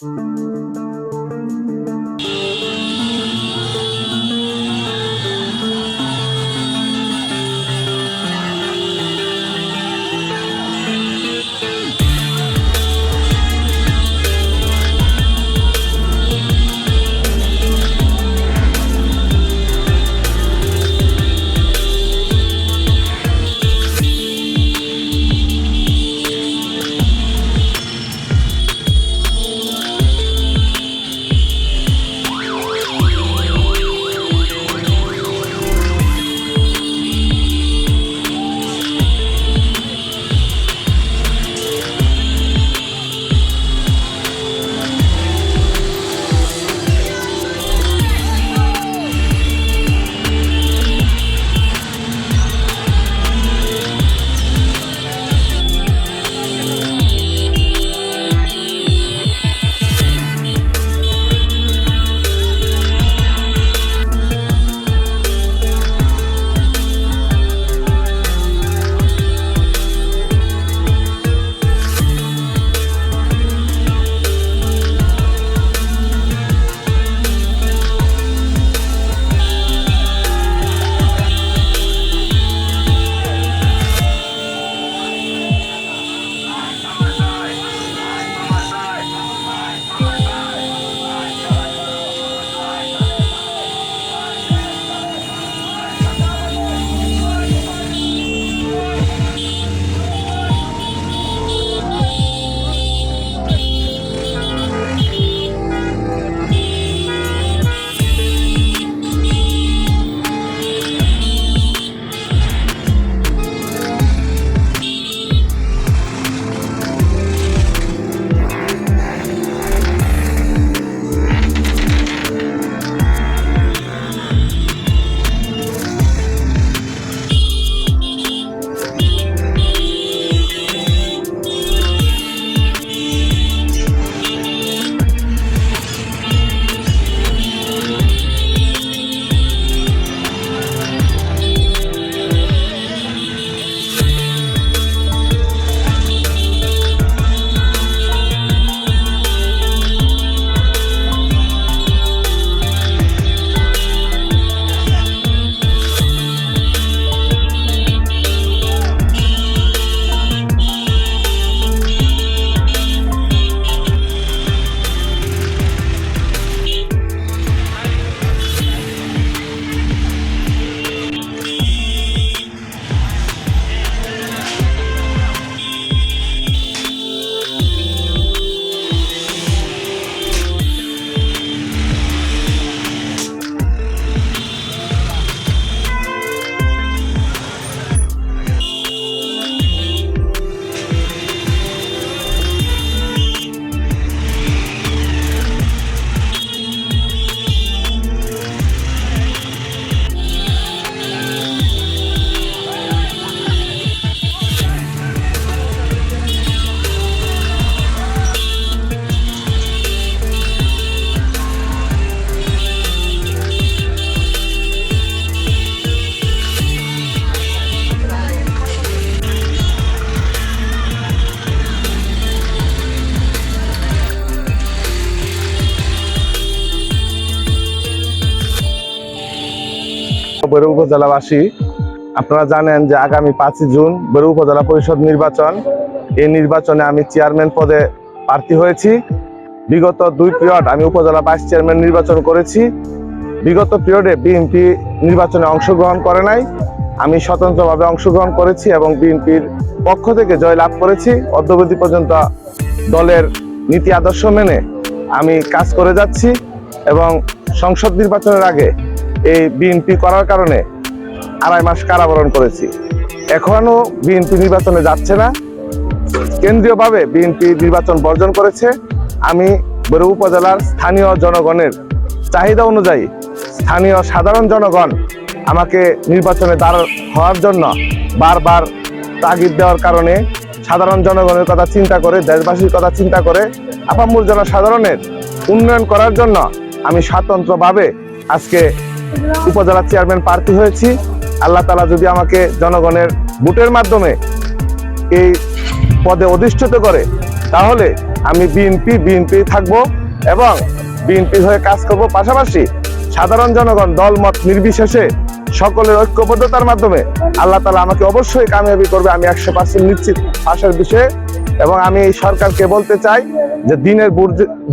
Mm-hmm. Bhairab উপজেলাবাসী, আপনারা জানেন যে আগামী পাঁচই জুন বৈরব উপজেলা পরিষদ নির্বাচন। এই নির্বাচনে আমি চেয়ারম্যান পদে প্রার্থী হয়েছি। বিগত দুই পিরিয়ড আমি উপজেলা ভাইস চেয়ারম্যান নির্বাচন করেছি। বিগত পিরিয়ডে বিএনপি নির্বাচনে অংশগ্রহণ করে নাই। আমি স্বতন্ত্রভাবে অংশগ্রহণ করেছি এবং বিএনপির পক্ষ থেকে জয় লাভ করেছি। অদ্যবধি পর্যন্ত দলের নীতি আদর্শ মেনে আমি কাজ করে যাচ্ছি এবং সংসদ নির্বাচনের আগে এই বিএনপি করার কারণে আড়াই মাস কারাবরণ করেছি। এখনও বিএনপি নির্বাচনে যাচ্ছে না। কেন্দ্রীয়ভাবে বিএনপি নির্বাচন বর্জন করেছে। আমি বরু উপজেলার স্থানীয় জনগণের চাহিদা অনুযায়ী স্থানীয় সাধারণ জনগণ আমাকে নির্বাচনে দাঁড় হওয়ার জন্য বারবার তাগিদ দেওয়ার কারণে সাধারণ জনগণের কথা চিন্তা করে, দেশবাসীর কথা চিন্তা করে, আপামুর জনসাধারণের উন্নয়ন করার জন্য আমি স্বতন্ত্রভাবে আজকে উপজেলা চেয়ারম্যান প্রার্থী হয়েছি। আল্লাহ তালা যদি আমাকে জনগণের ভোটের মাধ্যমে এই পদে অধিষ্ঠিত করে, তাহলে আমি বিএনপি বিএনপি থাকব এবং বিএনপি হয়ে কাজ করব। পাশাপাশি সাধারণ জনগণ দল মত নির্বিশেষে সকলের ঐক্যবদ্ধতার মাধ্যমে আল্লাহ তালা আমাকে অবশ্যই কামিয়াবি করবে। আমি একশো পার্সেন্ট নিশ্চিত পাশের বিষয়ে এবং আমি এই সরকারকে বলতে চাই যে দিনের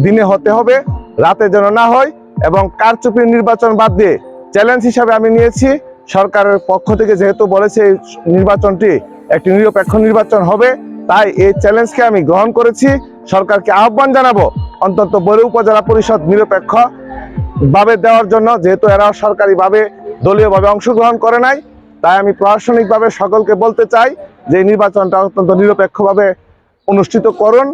দিনে হতে হবে, রাতে যেন না হয় এবং কারচুপির নির্বাচন বাদ দিয়ে চ্যালেঞ্জ হিসাবে আমি নিয়েছি। সরকারের পক্ষ থেকে যেহেতু বলেছে এই নির্বাচনটি একটি নিরপেক্ষ নির্বাচন হবে, তাই এই চ্যালেঞ্জকে আমি গ্রহণ করেছি। সরকারকে আহ্বান জানাব, অন্তত বড় উপজেলা পরিষদ নিরপেক্ষ ভাবে দেওয়ার জন্য, যেহেতু এরা সরকারিভাবে দলীয়ভাবে অংশগ্রহণ করে নাই। তাই আমি প্রশাসনিকভাবে সকলকে বলতে চাই যে নির্বাচনটা অত্যন্ত নিরপেক্ষভাবে অনুষ্ঠিত করুন।